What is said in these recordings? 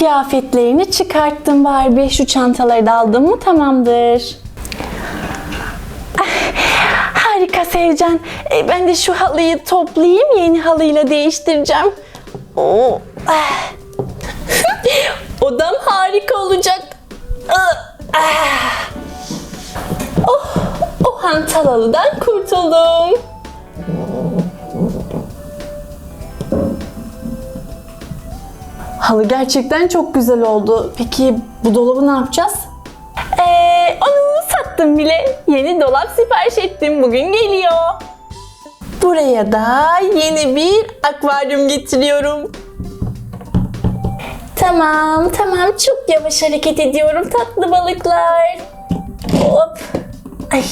Kıyafetlerini çıkarttım Barbie. Şu çantaları da aldın mı? Tamamdır. Ah, Harika Sevcan. E, ben de şu halıyı toplayayım. Yeni halıyla değiştireceğim. Oo. ah. Odam harika olacak. Ah. Oh, o hantal halıdan kurtuldum. Halı gerçekten çok güzel oldu. Peki bu dolabı ne yapacağız? Ee, onu sattım bile. Yeni dolap sipariş ettim. Bugün geliyor. Buraya da yeni bir akvaryum getiriyorum. Tamam, tamam. Çok yavaş hareket ediyorum tatlı balıklar. Hop. Ay.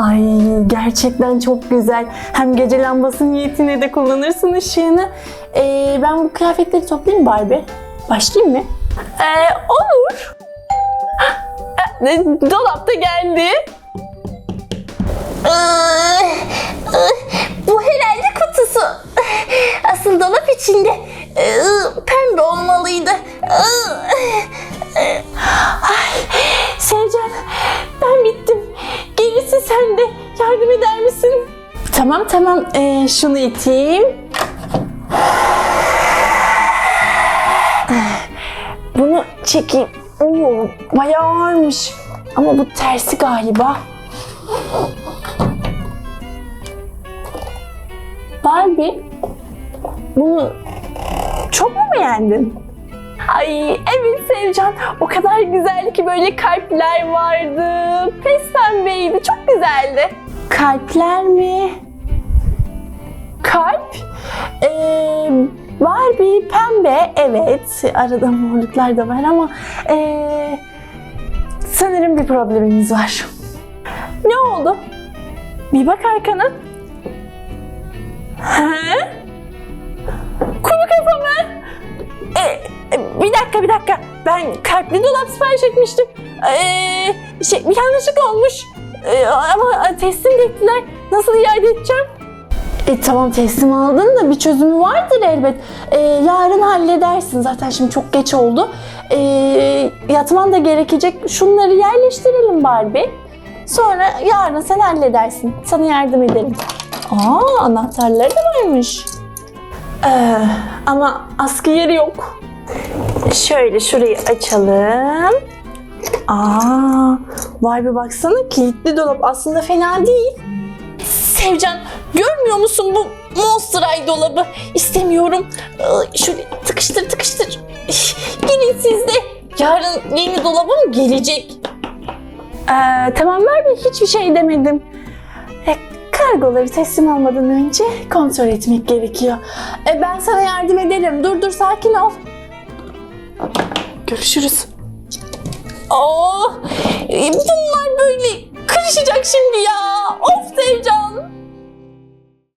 Ay gerçekten çok güzel. Hem gece lambası niyetine de kullanırsın ışığını. Ee, ben bu kıyafetleri toplayayım Barbie. Başlayayım mı? Ee, olur. Hah, e, Dolapta geldi. Bu herhalde kutusu. Asıl dolap içinde. Tamam tamam Ee, şunu iteyim. Bunu çekeyim. Oo, bayağı ağırmış. Ama bu tersi galiba. Barbie, bunu çok mu beğendin? Ay evet Sevcan, o kadar güzeldi ki böyle kalpler vardı. Pes pembeydi, çok güzeldi. Kalpler mi? Kalp? Ee, Barbie pembe, evet. Arada morluklar da var ama ee, sanırım bir problemimiz var. Ne oldu? Bir bak arkana. He? Kuru kafa mı? E, e, bir dakika bir dakika. Ben kalpli dolap sipariş etmiştim. Ee, şey bir yanlışlık olmuş. Ee, ama teslim ettiler. Nasıl iade edeceğim? E tamam teslim aldın da bir çözümü vardır elbet. E, yarın halledersin. Zaten şimdi çok geç oldu. E, yatman da gerekecek. Şunları yerleştirelim Barbie. Sonra yarın sen halledersin. Sana yardım ederim. Aa anahtarları da varmış. Ee, ama askı yeri yok. Şöyle şurayı açalım. Aa, vay be baksana kilitli dolap aslında fena değil. Sevcan görmüyor musun bu Monster Eye dolabı? İstemiyorum. Ee, Şöyle tıkıştır tıkıştır. Girin siz de. Yarın yeni dolabım gelecek. Ee, tamam ver bir hiçbir şey demedim. E, kargoları teslim olmadan önce kontrol etmek gerekiyor. E, ben sana yardım ederim. Dur dur sakin ol. Görüşürüz. Aa, e, bunlar kırışacak şimdi ya. Of Sevcan.